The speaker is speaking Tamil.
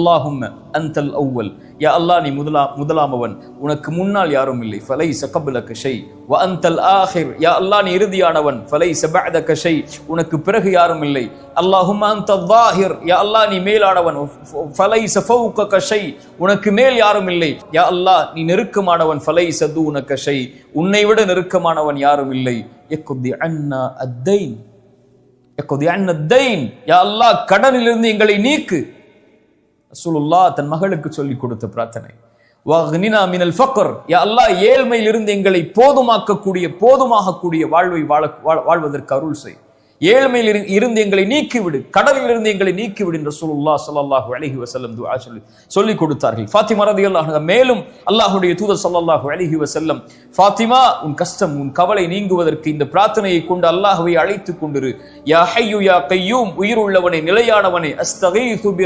அல்லாஹும் அந்தல் அவ்வல் யா அல்லா நீ முதலா முதலாமவன். உனக்கு முன்னால் யாரும் இல்லை. ஃபலை சகபுல கஷை வ அந்தல் ஆஹிர். யா அல்லா நீ இறுதியானவன். ஃபலை சபத கஷை உனக்கு பிறகு யாரும் இல்லை. அல்லாஹும் அந்த வாஹிர். யா அல்லா நீ மேலானவன். ஃபலை சஃபவுக்க கஷை உனக்கு மேல் யாரும் இல்லை. யா அல்லா நீ நெருக்கமானவன். ஃபலை சது உன கஷை உன்னை விட நெருக்கமானவன் யாரும் இல்லை. எக்குதி அண்ணா அத்தைன். எக்குதி தைன் யா அல்லா கடனிலிருந்து எங்களை நீக்கு. ரசூலுல்லா தன் மகளுக்கு சொல்லிக் கொடுத்த பிரார்த்தனை. வஹ்னினா மினல் ஃபக்ர். யா அல்லாஹ் ஏழ்மையிலிருந்து எங்களை போதுமாக்கக்கூடிய போதுமாகக்கூடிய வாழ்வை வாழ வாழ்- வாழ்வதற்கு அருள் செய். ஏழ்மையில் இருந்து எங்களை நீக்கிவிடு. கடலில் இருந்து எங்களை நீக்கிவிடு என்று சொல்லுல்லா ஸல்லல்லாஹு அலைஹி வசல்லம் துவா சொல்லி சொல்லிக் கொடுத்தார்கள். ஃபாத்திமா ரதி அல்லாஹ் மேலும் அல்லாஹுடைய தூதர் ஸல்லல்லாஹு அலைஹி வசல்லம் ஃபாத்திமா உன் கஷ்டம் உன் கவலை நீங்குவதற்கு இந்த பிரார்த்தனையை கொண்டு அல்லாஹுவை அழைத்துக் கொண்டிரு. யா ஹையு யா கையூம் உயிர் உள்ளவனே நிலையானவனே அஸ்தகீது பி